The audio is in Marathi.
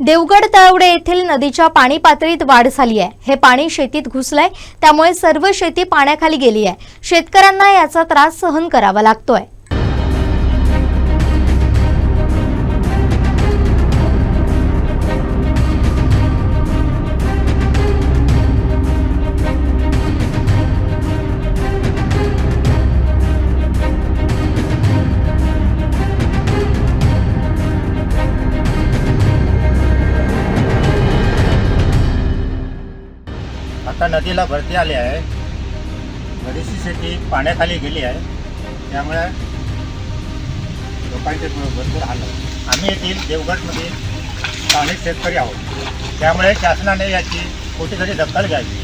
देवगड तळवडे येथील नदीच्या पाणी पातळीत वाढ झाली आहे. हे पाणी शेतीत घुसलंय त्यामुळे सर्व शेती पाण्याखाली गेली आहे. शेतकऱ्यांना याचा त्रास सहन करावा लागतोय. आता नदीला भरती आली आहे. बरीचशी शेती पाण्याखाली गेली आहे. त्यामुळे लोकांचे भरपूर हाल आम्ही येथील देवगडमध्ये स्थानिक शेतकरी आहोत. त्यामुळे शासनाने याची कुठेतरी दखल घ्यावी.